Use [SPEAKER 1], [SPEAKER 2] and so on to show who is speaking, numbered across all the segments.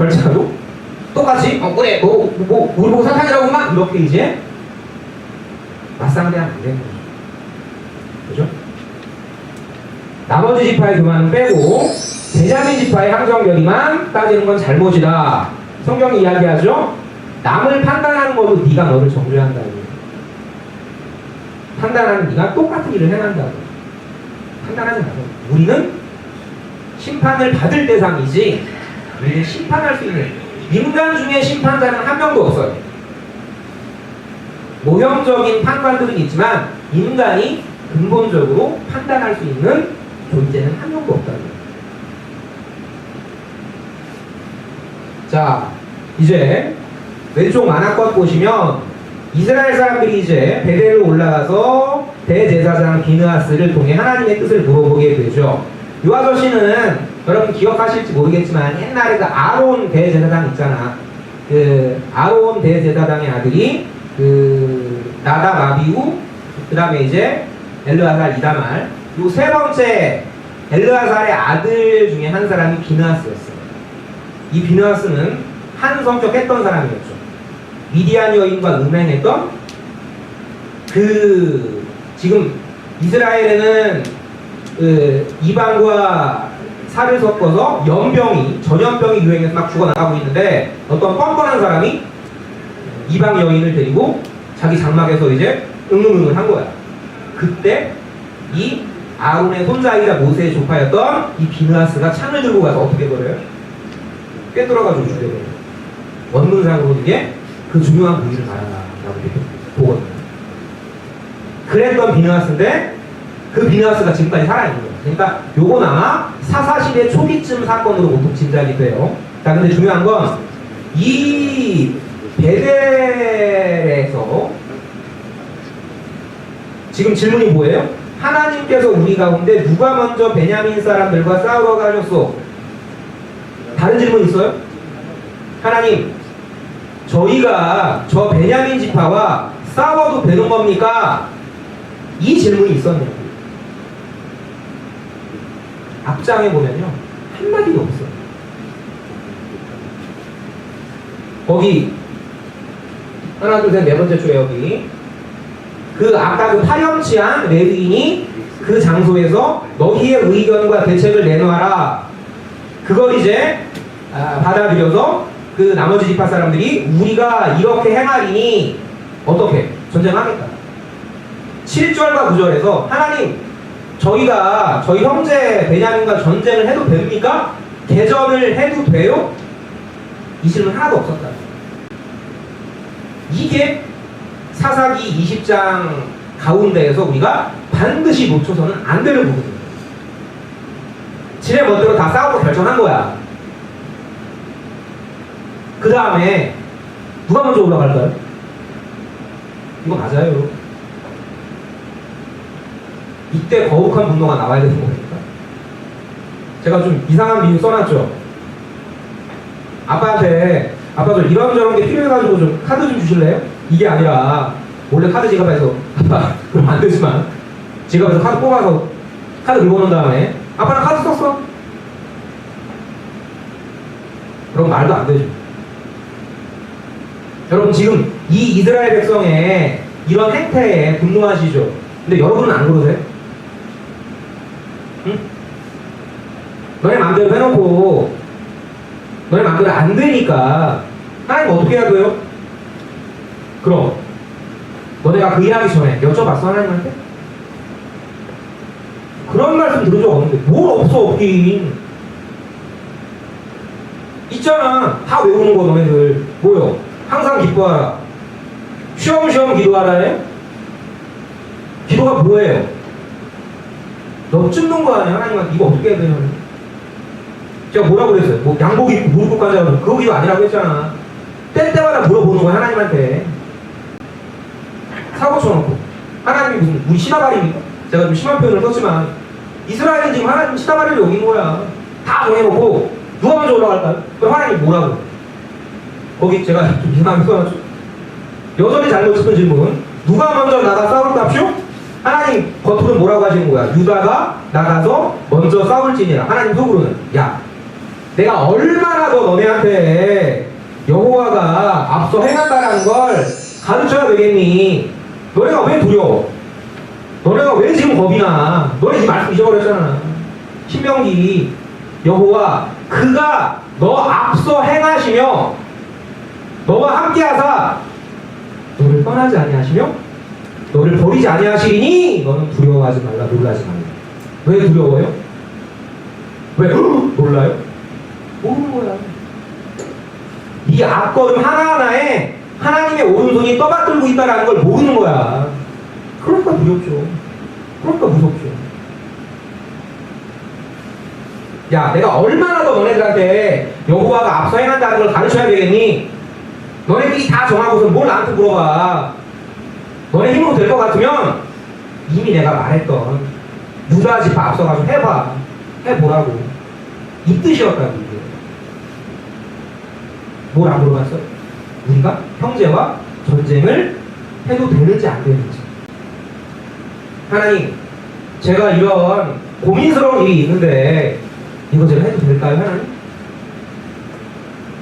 [SPEAKER 1] 할지라도 똑같이 어 그래 뭐, 뭐 우리 보고 사탄이라고 막 이렇게 이제 맞상대하면 안 되는 거죠. 그죠? 나머지 지파의 교만은 빼고 베냐민 지파의 항정결의만 따지는 건 잘못이다. 성경이 이야기하죠. 남을 판단하는 것도 네가 너를 정죄한다고. 판단하는 네가 똑같은 일을 행한다고. 판단하지 말고 우리는 심판을 받을 대상이지 우리는 심판할 수 있는 인간 중에 심판자는 한 명도 없어요. 모형적인 판관들은 있지만 인간이 근본적으로 판단할 수 있는 존재는 한 명도 없다는. 자, 이제 왼쪽 만화권 보시면 이스라엘 사람들이 이제 베델로 올라가서 대제사장 비느하스를 통해 하나님의 뜻을 물어보게 되죠. 이 아저씨는 여러분 기억하실지 모르겠지만 옛날에 그 아론 대제사장 있잖아. 그 아론 대제사장의 아들이 그 나다 마비우 그 다음에 이제 엘르아살 이다말 요 세 번째 엘르아살의 아들 중에 한 사람이 비느하스였어요. 이 비느하스는 한 성격했던 사람이었죠. 미디안 여인과 음행했던 그 지금 이스라엘에는 그 이방과 살을 섞어서 연병이 전염병이 유행해서 막 죽어나가고 있는데 어떤 뻔뻔한 사람이 이방 여인을 데리고 자기 장막에서 이제 응응응을 한 거야. 그때 이 아론의 손자이자 모세의 조카였던 이 비느하스가 창을 들고 가서 어떻게 버려요? 꿰뚫어가지고 죽여버려요. 원문상으로 이게 그 중요한 부위를 이렇게 보거든요. 그랬던 비느하스인데 그 비느하스가 지금까지 살아있는 거예요. 그러니까 요건 아마 사사시대 초기쯤 사건으로 보통 짐작이 돼요. 자, 근데 중요한 건 이 베델에서 지금 질문이 뭐예요? 하나님께서 우리 가운데 누가 먼저 베냐민 사람들과 싸우러 가셨소? 다른 질문 있어요? 하나님, 저희가 저 베냐민 지파와 싸워도 되는 겁니까? 이 질문이 있었네요. 앞장에 보면요. 한마디도 없어요. 거기, 하나, 둘, 셋, 네 번째 줄에 여기. 그 아까 그 파렴치한 레위인이 그 장소에서 너희의 의견과 대책을 내놓아라. 그걸 이제 아, 받아들여서 그 나머지 지파 사람들이 우리가 이렇게 행하리니 어떻게 전쟁하겠다. 7절과 9절에서 하나님 저희가 저희 형제 베냐민과 전쟁을 해도 됩니까? 개전을 해도 돼요? 이 질문 하나도 없었다. 이게 사사기 20장 가운데에서 우리가 반드시 놓쳐서는 안 되는 부분입니다. 지네 멋대로 다 싸우고 결정한 거야. 그 다음에 누가 먼저 올라갈까요? 이거 맞아요. 이때 거룩한 분노가 나와야 되는 겁니까? 제가 좀 이상한 비유 써놨죠. 아빠한테 아빠 저 이런저런 게 필요해가지고 좀 카드 좀 주실래요? 이게 아니라 원래 카드 지갑에서 아빠 그럼 안 되지만 지갑에서 카드 뽑아서 카드 긁어놓은 다음에 아빠는 카드 썼어. 그럼 말도 안 되죠. 여러분 지금 이 이스라엘 백성의 이런 행태에 분노하시죠. 근데 여러분은 안 그러세요? 응? 너네 마음대로 해놓고 너네 마음대로 안 되니까 하나님 어떻게 해야 돼요? 그럼 너네가 그 일하기 전에 여쭤봤어 하나님한테? 그런 말씀 들은 적 없는데 뭘 없어 없긴 있잖아 다 외우는 거 너네들 뭐요? 항상 기뻐하라 쉬엄쉬엄 기도하라에 기도가 뭐예요? 너 ጭ는 거 아니야 하나님한테 이거 어떻게 해야 되냐 제가 뭐라고 그랬어요? 뭐 양복 입고 무릎 꿇고 앉아서 그거 기도 아니라고 했잖아 때때마다 물어보는 거야 하나님한테 사고 쳐놓고 하나님이 무슨 우리 시다발입니까? 제가 좀 심한 표현을 썼지만 이스라엘은 지금 하나님 시다발을 여긴 거야 다 정해놓고 누가 먼저 올라갈까요? 그럼 하나님 뭐라고? 거기 제가 좀 이상하게 써놨죠 여전히 잘못 짚은 질문 누가 먼저 나가 싸울까쇼? 하나님 겉으로는 뭐라고 하시는 거야? 유다가 나가서 먼저 싸울지니라 하나님 속으로는 야 내가 얼마나 더 너네한테 여호와가 앞서 행한다라는 걸 가르쳐야 되겠니? 너네가 왜 두려워? 너네가 왜 지금 겁이 나? 너네 지금 말씀 잊어버렸잖아. 신명기 여호와 그가 너 앞서 행하시며 너와 함께하사 너를 떠나지 아니하시며 너를 버리지 아니하시리니 너는 두려워하지 말라 놀라지 말라. 왜 두려워요? 왜 놀라요? 모르는 거야. 이 앞걸음 하나하나에 하나님의 오른손이 떠받들고 있다는 걸 모르는 거야. 그러니까 두렵죠. 그러니까 무섭죠. 야, 내가 얼마나 더 너네들한테 여호와가 앞서 행한다는 걸 가르쳐야 되겠니? 너네들이 다 정하고서 뭘 나한테 물어봐. 너네 힘으로 될 것 같으면 이미 내가 말했던 유다 집 앞서가서 해봐. 해보라고. 이 뜻이었다고, 이게. 뭘안 물어봤어? 우리가 형제와 전쟁을 해도 되는지 안 되는지. 하나님, 제가 이런 고민스러운 일이 있는데 이거 제가 해도 될까요, 하나님?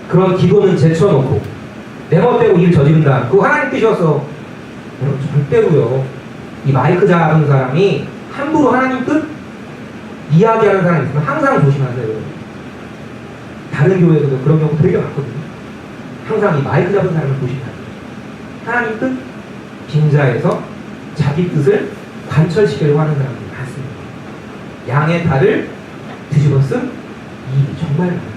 [SPEAKER 1] 그런 기도는 제쳐놓고 내 멋대로 일 저지른다. 그거 하나님 뜻이었어. 여러분 절대로요. 이 마이크 잡은 사람이 함부로 하나님 뜻 이야기하는 사람이 있으면 항상 조심하세요. 다른 교회에서도 그런 경우 되게 많거든요. 항상 이 마이크 잡은 사람을 돼요. 하나님 뜻 빈자에서 자기 뜻을 관철시키려고 하는 사람들이 많습니다. 양의 탈을 뒤집어 쓴 이. 정말 많아요.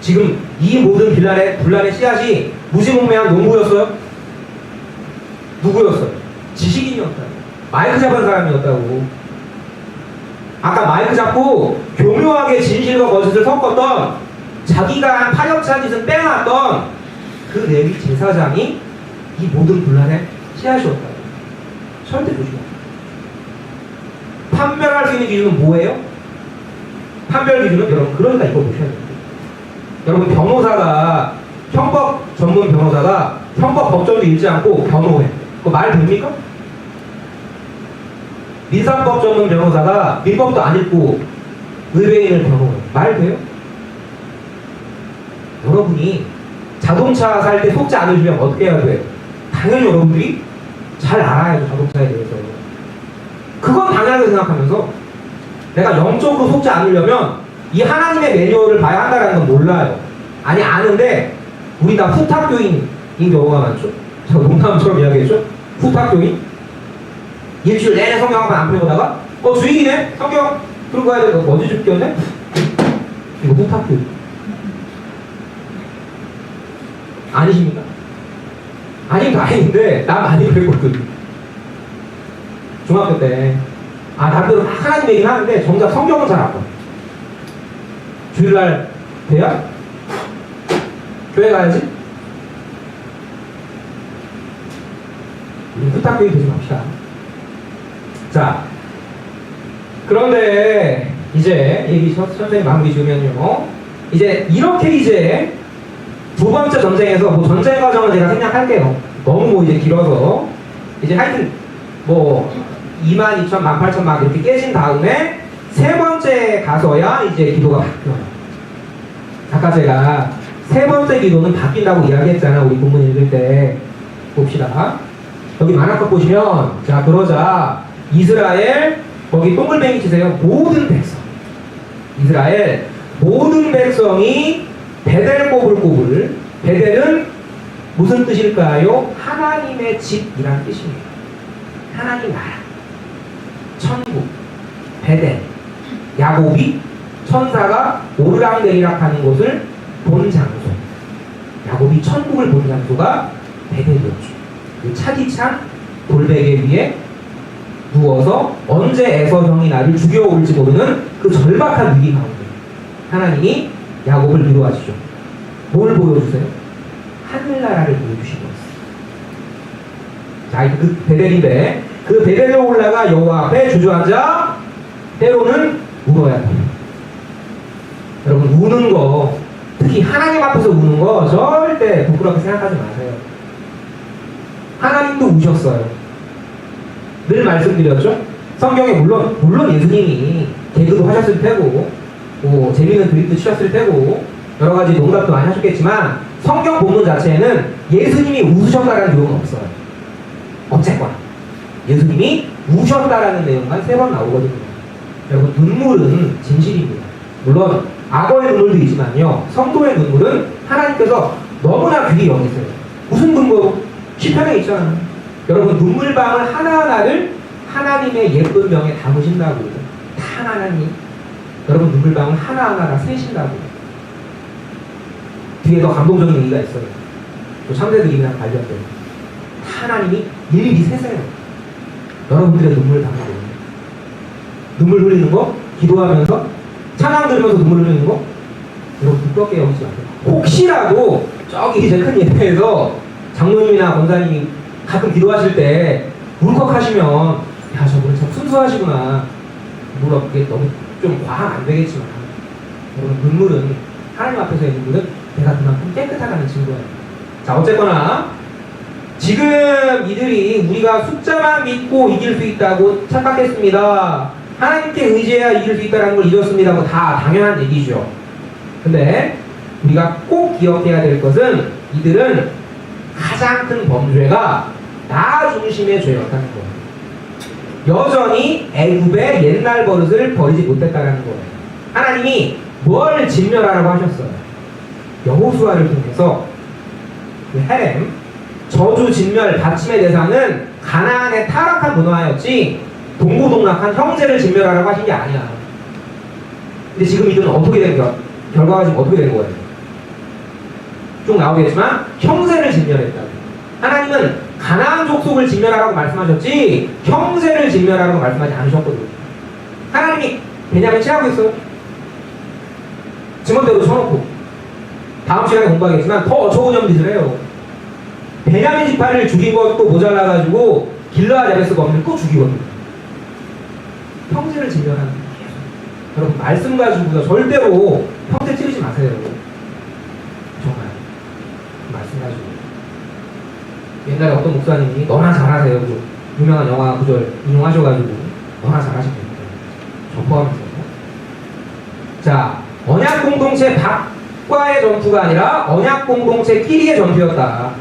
[SPEAKER 1] 지금 이 모든 빌란의 분란의 씨앗이 무지몽매한 농부였어요? 누구였어요? 지식인이었다고. 마이크 잡은 사람이었다고. 아까 마이크 잡고 교묘하게 진실과 거짓을 섞었던 자기가 한 파렴치한 짓은 빼놨던 그 레위 제사장이 이 모든 분란의 씨앗이었다고. 절대 조심하세요. 판별할 수 있는 기준은 뭐예요? 판별 기준은 여러분 그러니까 이거 보셔야 돼요. 여러분 변호사가 형법 전문 변호사가 형법 법정도 읽지 않고 변호해. 그거 말 됩니까? 민사법 전문 변호사가 민법도 안 읽고 의뢰인을 변호해. 말 돼요? 여러분이 자동차 살 때 속지 않으시면 어떻게 해야 돼? 당연히 여러분들이 잘 알아야죠 자동차에 대해서. 그건 당연하게 생각하면서 내가 영적으로 속지 않으려면 이 하나님의 매뉴얼을 봐야 한다는 건 몰라요. 아니 아는데 우리 다 후탁교인인 경우가 많죠. 저 농담처럼 이야기했죠. 후탁교인 일주일 내내 성경 한 번 안 펴보다가 어 주일이네 성경 들고 가야 돼. 너 어디 죽겠네? 이거 후탁교인 아니십니까? 아닌 거 아닌데 나 많이 그랬거든. 중학교 때 아, 나도 하나님 얘기는 하는데 정작 성경은 잘 안 봐. 주일날 돼야? 교회 가야지? 우리 후딱교회 되지 맙시다. 자, 그런데 이제 얘기 선- 선생님 마무리 지으면요. 이제 이렇게 이제 두 번째 전쟁에서 뭐 전쟁 과정을 제가 생략할게요. 너무 뭐 이제 길어서 이제 하여튼 뭐 2만 2천, 1만 8천 막 이렇게 깨진 다음에 세 번째 가서야 이제 기도가 바뀌어요. 아까 제가 세 번째 기도는 바뀐다고 이야기했잖아. 우리 본문 읽을 때 봅시다. 여기 만화컷 보시면 자 그러자 이스라엘 거기 동글뱅이 치세요. 모든 백성 이스라엘 모든 백성이 베델 꼽을 꼽을 베델은 무슨 뜻일까요? 하나님의 집이란 뜻입니다. 하나님 나라 천국 베델 야곱이 천사가 오르락내리락 하는 곳을 본 장소 야곱이 천국을 본 장소가 베델이었죠 그 차디찬 돌베개 위에 누워서 언제 에서 형이 나를 죽여올지 모르는 그 절박한 위기 가운데 하나님이 야곱을 위로하시죠 뭘 보여주세요? 하늘나라를 보여주신 거였어요 자, 이그 베델인데 그 베델에 올라가 여호와 앞에 주저앉아 때로는 울어야 돼요. 여러분 우는 거 특히 하나님 앞에서 우는 거 절대 부끄럽게 생각하지 마세요. 하나님도 우셨어요. 늘 말씀드렸죠. 성경에 물론 물론 예수님이 개그도 하셨을 테고 뭐 재미있는 드립도 치셨을 테고 여러 가지 농담도 많이 하셨겠지만 성경 본문 자체에는 예수님이 우셨다라는 내용은 없어요. 어쨌거나 예수님이 우셨다라는 내용만 세 번 나오거든요. 여러분 눈물은 진실입니다. 물론 악어의 눈물도 있지만요. 성도의 눈물은 하나님께서 너무나 귀히 여기세요. 무슨 근거로? 시편에 있잖아요. 여러분 눈물방울 하나하나를 하나님의 예쁜 명에 담으신다고. 다 하나님. 여러분 눈물방울 하나하나가 세신다고. 뒤에 더 감동적인 얘기가 있어요. 또 참새드림이랑 관련된. 다 하나님이 일일이 세세요. 여러분들의 눈물 담아요. 눈물 흘리는 거, 기도하면서, 찬양 들으면서 눈물 흘리는 거, 여러분 두껍게 여기지 마세요. 혹시라도 저기 이제 큰 예배에서 장로님이나 권사님이 가끔 기도하실 때 울컥하시면 야 저분은 참 순수하시구나. 물론 그게 너무 좀 과하면 안 되겠지만 여러분 눈물은 하나님 앞에서의 눈물은 내가 그만큼 깨끗하다는 증거예요. 자 어쨌거나 지금 이들이 우리가 숫자만 믿고 이길 수 있다고 착각했습니다. 하나님께 의지해야 이길 수 있다는 걸 잊었습니다. 뭐 다 당연한 얘기죠. 근데 우리가 꼭 기억해야 될 것은 이들은 가장 큰 범죄가 나 중심의 죄였다는 거예요. 여전히 애굽의 옛날 버릇을 버리지 못했다는 거예요. 하나님이 뭘 진멸하라고 하셨어요? 여호수아를 통해서 그 헤렘 저주 진멸 받침의 대상은 가나안의 타락한 문화였지 동고동락한 형제를 진멸하라고 하신 게 아니야. 근데 지금 이들은 어떻게 된 거야? 결과가 지금 어떻게 된 거예요? 쭉 나오겠지만 형제를 진멸했다고. 하나님은 가나안 족속을 진멸하라고 말씀하셨지 형제를 진멸하라고 말씀하지 않으셨거든요. 하나님이 베냐민 취하고 있어요. 지멋대로 쳐놓고 다음 시간에 공부하겠지만 더 어처구니 짓을 해요. 베냐민 지파를 죽인 것도 모자라가지고 길러야 자베스가 없는 또 죽이거든요. 형제를 진멸하는 거예요. 여러분 말씀 가지고 절대로 형제 찌르지 마세요. 정말 말씀 가지고 옛날에 어떤 목사님이 너나 잘하세요. 그 유명한 영화 구절 인용하셔가지고 너나 됩니다. 저 포함해서 자 언약 공동체 밖과의 전투가 아니라 언약 공동체끼리의 전투였다.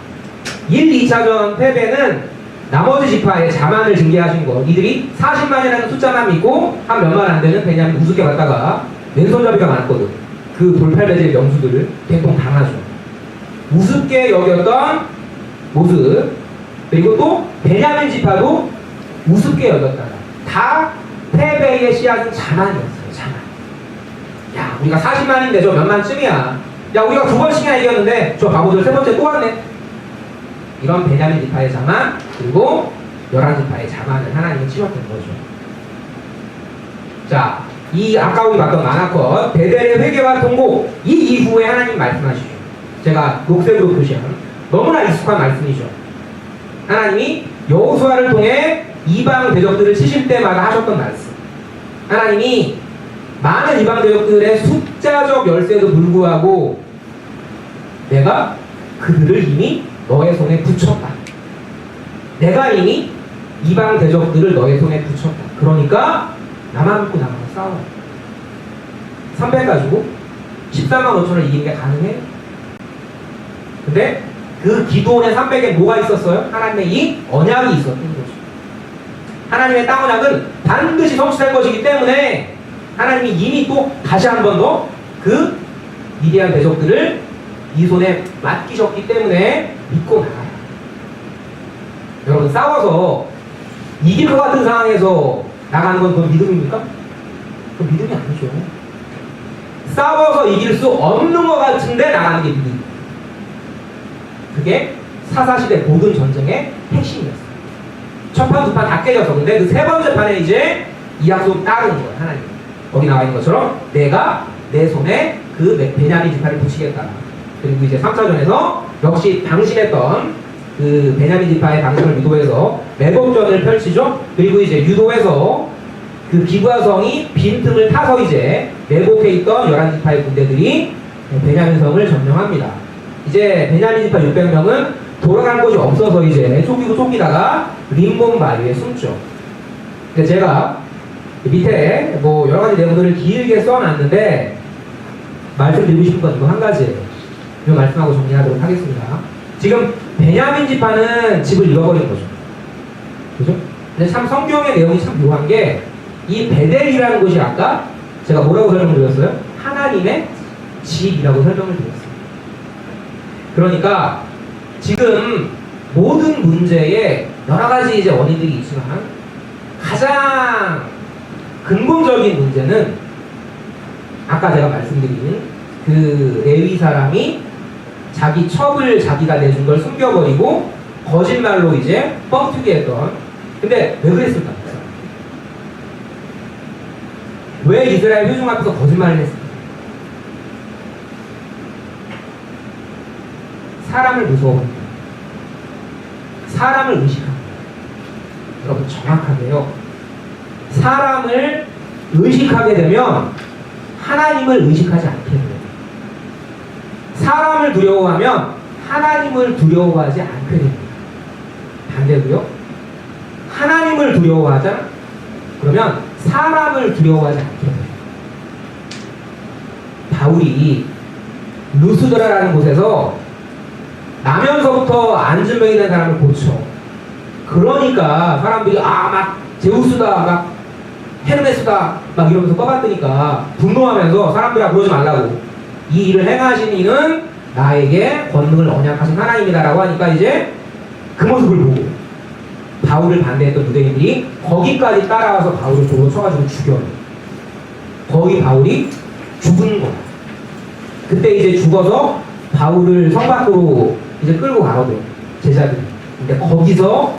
[SPEAKER 1] 1, 2차전 패배는 나머지 지파의 자만을 징계하신 것. 이들이 40만이라는 숫자만 믿고 한 몇만 안 되는 베냐민 우습게 갔다가 왼손잡이가 많았거든. 그 돌팔배제 명수들을 대통 당하죠. 우습게 여겼던 모습 그리고 또 베냐민 지파도 우습게 여겼다. 다 패배의 씨앗은 자만이었어요. 자만. 야 우리가 40만인데 저 몇만쯤이야. 야 우리가 두 번씩이나 이겼는데 저 바보들 세 번째 또 왔네. 이런 베냐민 지파의 자만 그리고 열한 지파의 자만을 하나님이 치셨던 거죠. 자, 이 아까 우리 봤던 마나컷 베델의 회개와 통고 이 이후에 하나님 말씀하시죠. 제가 녹색으로 표시한 너무나 익숙한 말씀이죠. 하나님이 여호수아를 통해 이방 대적들을 치실 때마다 하셨던 말씀. 하나님이 많은 이방 대적들의 숫자적 열세도 불구하고 내가 그들을 이미 너의 손에 붙였다. 내가 이미 이방 대적들을 너의 손에 붙였다. 그러니까 나만 믿고 나가서 싸워. 300 가지고 14만 5천을 이기는 게 가능해? 근데 그 기도원의 300에 뭐가 있었어요? 하나님의 이 언약이 있었던 거죠. 하나님의 땅 언약은 반드시 성취될 것이기 때문에 하나님이 이미 또 다시 한 번 더 그 미디안 대적들을 이 손에 맡기셨기 때문에 믿고 나가요. 여러분 싸워서 이길 것 같은 상황에서 나가는 건 그건 믿음입니까? 그건 믿음이 아니죠. 싸워서 이길 수 없는 것 같은데 나가는 게 믿음. 그게 사사시대 모든 전쟁의 핵심이었어요. 첫 판, 두 판 다 깨져서 근데 그 세 번째 판에 이제 이 약속 따른 거예요. 하나님. 거기 나와 있는 것처럼 내가 내 손에 그 베냐민 지파를 붙이겠다. 그리고 이제 3차전에서 역시 방심했던 그 베냐민 지파의 방심을 유도해서 매복전을 펼치죠. 그리고 이제 유도해서 그 기과성이 빈틈을 타서 이제 매복해 있던 11지파의 군대들이 베냐민 성을 점령합니다. 이제 베냐민 지파 600명은 돌아갈 곳이 없어서 이제 쫓기고 쫓기다가 바위에 숨죠. 근데 제가 밑에 뭐 여러 가지 내용들을 길게 써놨는데 말씀드리고 싶은 건 이거 한 가지예요. 이거 말씀하고 정리하도록 하겠습니다. 지금 베냐민 지파는 집을 잃어버린 거죠. 그죠? 근데 참 성경의 내용이 참 묘한 게 이 베델이라는 곳이 아까 제가 뭐라고 설명드렸어요? 하나님의 집이라고 설명을 드렸어요. 그러니까 지금 모든 문제에 여러 가지 이제 원인들이 있지만 가장 근본적인 문제는 아까 제가 말씀드린 그 레위 사람이 자기 첩을 자기가 내준 걸 숨겨버리고 거짓말로 이제 뻥튀기 했던 근데 왜 그랬을까? 왜 이스라엘 회중 앞에서 거짓말을 했을까? 사람을 무서워합니다. 사람을 의식합니다. 여러분 정확하게요. 사람을 의식하게 되면 하나님을 의식하지 않게 돼요. 사람을 두려워하면 하나님을 두려워하지 않게 됩니다. 반대로요. 하나님을 두려워하자 그러면 사람을 두려워하지 않게 돼요. 바울이 루스드라라는 곳에서 나면서부터 안진병이 된 사람을 고쳐. 그러니까 사람들이 아 막 제우스다 막 헤르메스다 막 이러면서 떠받드니까 분노하면서 사람들아 그러지 말라고 이 일을 행하신 이는 나에게 권능을 언약하신 하나님이다라고 하니까 이제 그 모습을 보고 바울을 반대했던 유대인들이 거기까지 따라와서 바울을 돌로 쳐가지고 죽여요. 거기 바울이 죽은 거야. 그때 이제 죽어서 바울을 성 밖으로 이제 끌고 가거든 제자들이. 근데 거기서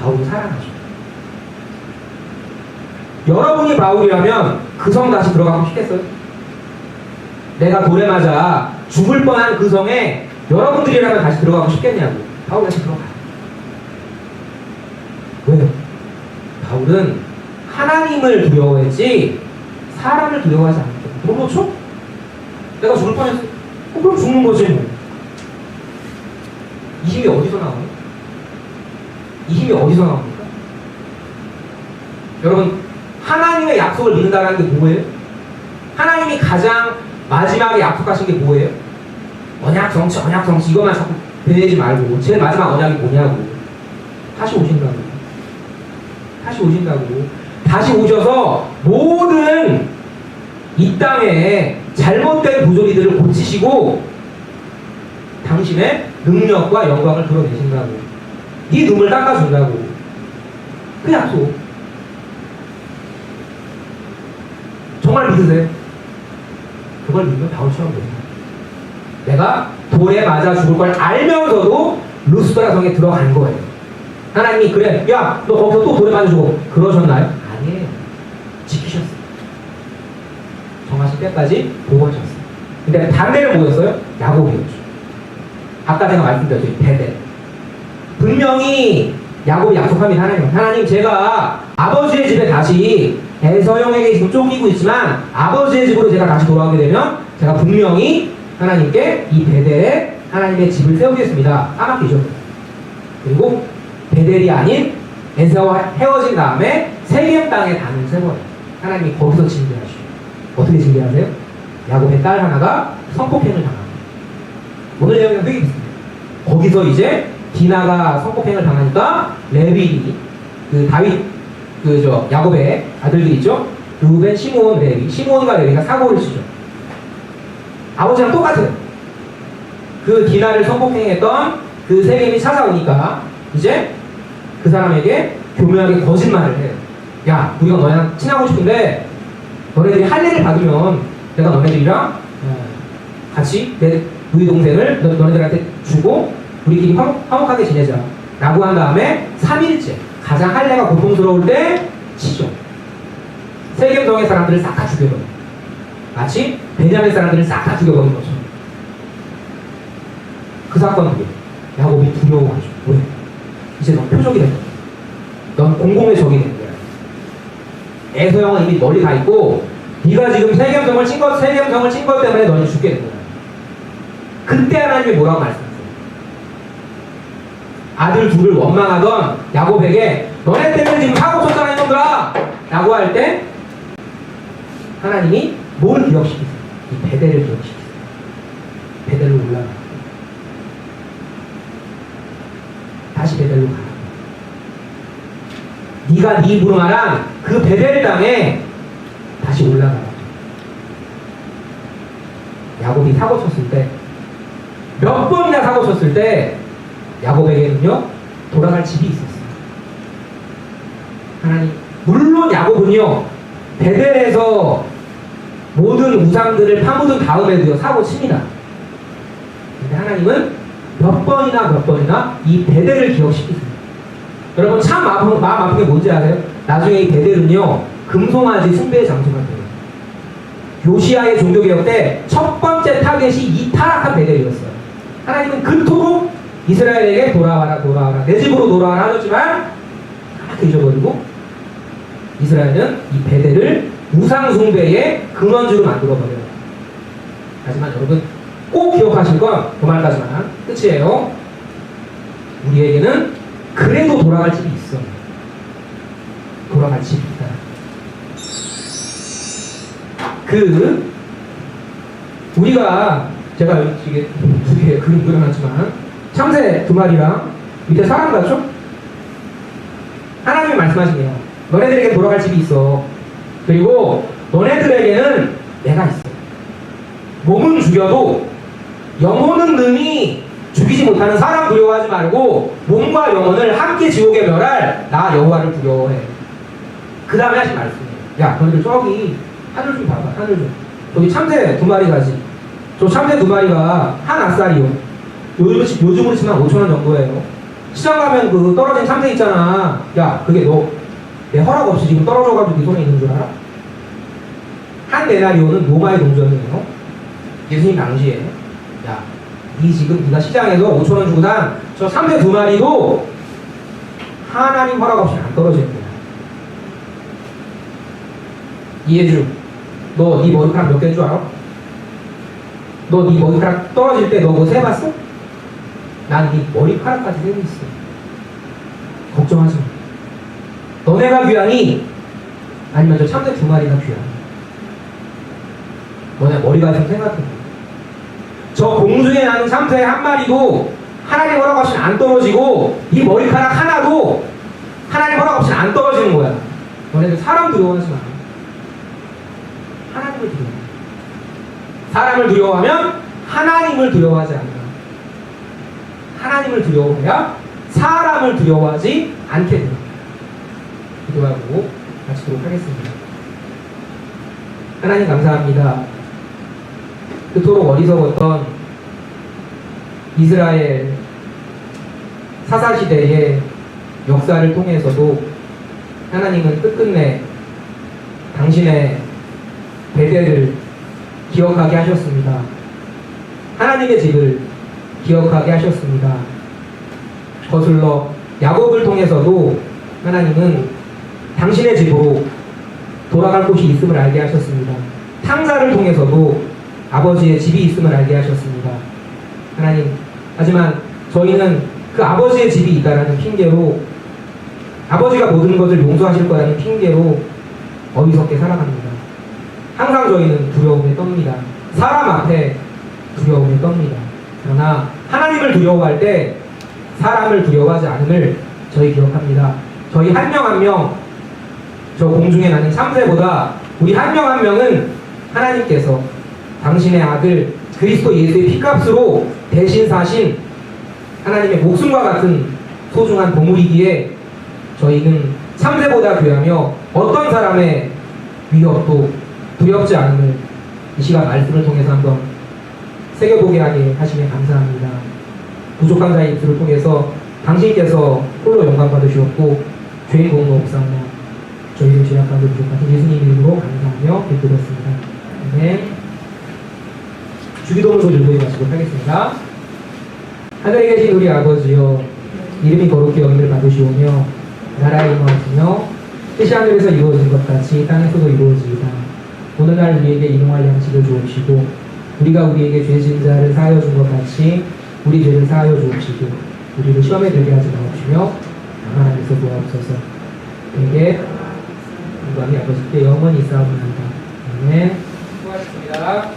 [SPEAKER 1] 바울이 살아나죠. 여러분이 바울이라면 그 성 다시 들어가고 싶겠어요? 내가 돌에 맞아 죽을 뻔한 그 성에 여러분들이라면 다시 들어가고 싶겠냐고. 바울 다시 들어가요. 왜요? 바울은 하나님을 두려워했지 사람을 두려워하지 않았거든. 뭐 그렇죠? 내가 죽을 뻔했어. 어, 그럼 죽는 거지 뭐. 이 힘이 어디서 나오니? 이 힘이 어디서 나옵니까? 여러분 하나님의 약속을 믿는다는 게 뭐예요? 하나님이 가장 마지막에 약속하신 게 뭐예요? 언약 성취, 언약 성취 이것만 자꾸 배내지 말고. 제일 마지막 언약이 뭐냐고. 다시 오신다고. 다시 오신다고. 다시 오셔서 모든 이 땅에 잘못된 부조리들을 고치시고 당신의 능력과 영광을 드러내신다고. 네 눈을 닦아준다고. 그 약속. 정말 믿으세요? 그걸 믿으면 바울처럼 돼요. 내가 돌에 맞아 죽을 걸 알면서도 루스드라 성에 들어간 거예요. 하나님이 그래 야 너 거기서 또 돌에 맞아 죽어. 그러셨나요? 아니에요. 지키셨어요. 정하실 때까지 보호하셨어요. 근데 반대는 뭐였어요? 야곱이었죠. 아까 제가 말씀드렸죠 베델. 분명히 야곱이 약속합니다 하나님 하나님 제가 아버지의 집에 다시 에서 형에게 지금 쫓기고 있지만 아버지의 집으로 제가 다시 돌아오게 되면 제가 분명히 하나님께 이 베델에 하나님의 집을 세우겠습니다. 까맣게죠? 그리고 베델이 아닌 에서와 헤어진 다음에 세겜 땅에 단을 세워요 하나님이 거기서 징계하시죠. 어떻게 징계하세요? 야곱의 딸 하나가 성폭행을 당합니다. 오늘 내용이 되게 비슷해요 거기서 이제 디나가 성폭행을 당하니까 레위 그 다윗 그 저 야곱의 아들들이 있죠 루벤 시므온 레위. 시므온과 레위가 사고를 치죠. 아버지랑 똑같아요. 그 디나를 성폭행했던 그 세겜이 찾아오니까 이제 그 사람에게 교묘하게 거짓말을 해요. 야 우리가 너랑 친하고 싶은데 너네들이 할례를 받으면 내가 너네들이랑 어, 같이 내 우리 동생을 너, 너네들한테 주고 우리끼리 화목, 화목하게 지내자 라고 한 다음에 3일째 가장 할례가 고통스러울 때 치죠 세겜성의 사람들을 싹 다 죽여버려. 마치 베냐민 사람들을 싹 다 죽여버린 것처럼. 그 사건 뒤에 야곱이 두려워하죠. 왜? 이제 넌 표적이 된 거야. 넌 공공의 적이 된 거야. 에서형은 이미 멀리 가 있고 네가 지금 세겜성을 친 것, 세겜성을 친 것 때문에 너는 죽게 된 거야. 그때 하나님이 뭐라고 말씀하세요? 아들 둘을 원망하던 야곱에게 너네 때문에 지금 사고 쳤잖아 이놈들아 라고 할 때 하나님이 뭘 기억시키세요? 이 베델을 기억시키세요. 베델로 올라가. 다시 베델로 가. 네가 네 무릎하랑 그 베델 땅에 다시 올라가. 야곱이 사고 쳤을 때 몇 번이나 사고 쳤을 때 야곱에게는요 돌아갈 집이 있었어요. 하나님 물론 야곱은요 베델에서 모든 우상들을 파묻은 다음에도요 사고 칩니다. 근데 하나님은 몇 번이나 몇 번이나 이 베델을 기억시키세요. 여러분 참 마음, 마음 아픈 게 뭔지 아세요? 나중에 이 베델은요 금송아지 숭배의 장소가 돼요. 요시아의 종교개혁 때 첫 번째 타겟이 이 타락한 베델이었어요. 하나님은 그토록 이스라엘에게 돌아와라 돌아와라 내 집으로 돌아와라 하셨지만 다 잊어버리고 이스라엘은 이 베델을 우상 숭배의 근원주로 만들어버려요. 하지만 여러분 꼭 기억하실 건 그말까지만 끝이에요. 우리에게는 그래도 돌아갈 집이 있어. 돌아갈 집이 있다. 그 우리가 제가 이게 두 개 그림 그려놨지만 참새 두 마리랑 밑에 사람 같죠? 하나님이 말씀하시네요. 너네들에게 돌아갈 집이 있어. 그리고 너네들에게는 내가 있어. 몸은 죽여도 영혼은 능히 죽이지 못하는 사람 두려워하지 말고 몸과 영혼을 함께 지옥에 멸할 나 여호와를 두려워해. 그 다음에 하신 말씀이에요. 야, 너희들 저기 하늘 좀 봐봐, 하늘 좀. 저기 참새 두 마리 가지. 저 참새 두 마리가 한 아싸리요. 요즘, 요즘으로 치면 5천 원 정도예요. 시장 가면 그 떨어진 참새 있잖아. 야, 그게 너 내 허락 없이 지금 떨어져가지고 네 손에 있는 줄 알아? 한 데나리오는 로마의 동전이에요. 예수님 당시에. 야, 이 지금 네가 시장에서 5천 원 주고 산저 삼대 두 마리도 하나님 허락 없이 안 떨어지는 거야. 이해주, 너 네 머리카락 몇 개인 줄 알아? 너 네 머리카락 떨어질 때 너 그거 세봤어? 난네 머리카락까지 세고 있어. 걱정하지 마. 너네가 귀하니 아니면 저 참새 두 마리가 귀하니 너네 머리가 좀 생각해. 저 공중에 나는 참새 한 마리도 하나님 허락 없이는 안 떨어지고 이 머리카락 하나도 하나님 허락 없이는 안 떨어지는 거야. 너네들 사람 두려워하지 마. 하나님을 두려워. 사람을 두려워하면 하나님을 두려워하지 않아. 하나님을 두려워해야 사람을 두려워하지 않게 됩니다. 기도하고 마치도록 하겠습니다. 하나님 감사합니다. 그토록 어리석었던 이스라엘 사사시대의 역사를 통해서도 하나님은 끝끝내 당신의 배대를 기억하게 하셨습니다. 하나님의 집을 기억하게 하셨습니다. 거슬러 야곱을 통해서도 하나님은 당신의 집으로 돌아갈 곳이 있음을 알게 하셨습니다. 탕자를 통해서도 아버지의 집이 있음을 알게 하셨습니다. 하나님, 하지만 저희는 그 아버지의 집이 있다라는 핑계로 아버지가 모든 것을 용서하실 거라는 핑계로 어리석게 살아갑니다. 항상 저희는 두려움에 떱니다. 사람 앞에 두려움에 떱니다. 그러나 하나님을 두려워할 때 사람을 두려워하지 않음을 저희 기억합니다. 저희 한 명 한명 저 공중에 나는 참새보다 우리 한 명 한 명은 하나님께서 당신의 아들 그리스도 예수의 피값으로 대신 사신 하나님의 목숨과 같은 소중한 보물이기에 저희는 참새보다 귀하며 어떤 사람의 위협도 두렵지 않음을 이 시간 말씀을 통해서 한번 새겨보게 하게 하시면 감사합니다. 부족한 자의 입술을 통해서 당신께서 홀로 영광 받으시었고 죄인 공로 없사오나 저희를 죄악하고 부족하신 예수님 이름으로 감사하며 기도했습니다. 네. 주기도문 소리 들고 마치도록 하겠습니다. 하늘에 계신 우리 아버지여 이름이 거룩히 여김을 받으시오며 나라의 임하시며 뜻이 하늘에서 이루어진 것 같이 땅에서도 이루어지이다. 오늘날 우리에게 인용할 양식을 주옵시고 우리가 우리에게 죄진 자를 사하여 준 것 같이 우리 죄를 사하여 주옵시고 우리를 시험에 들게 하지 마옵시며 다만 안에서 도와옵소서 내게 영광이 아버지께 영원히 있사옵나이다. 네, 수고하셨습니다.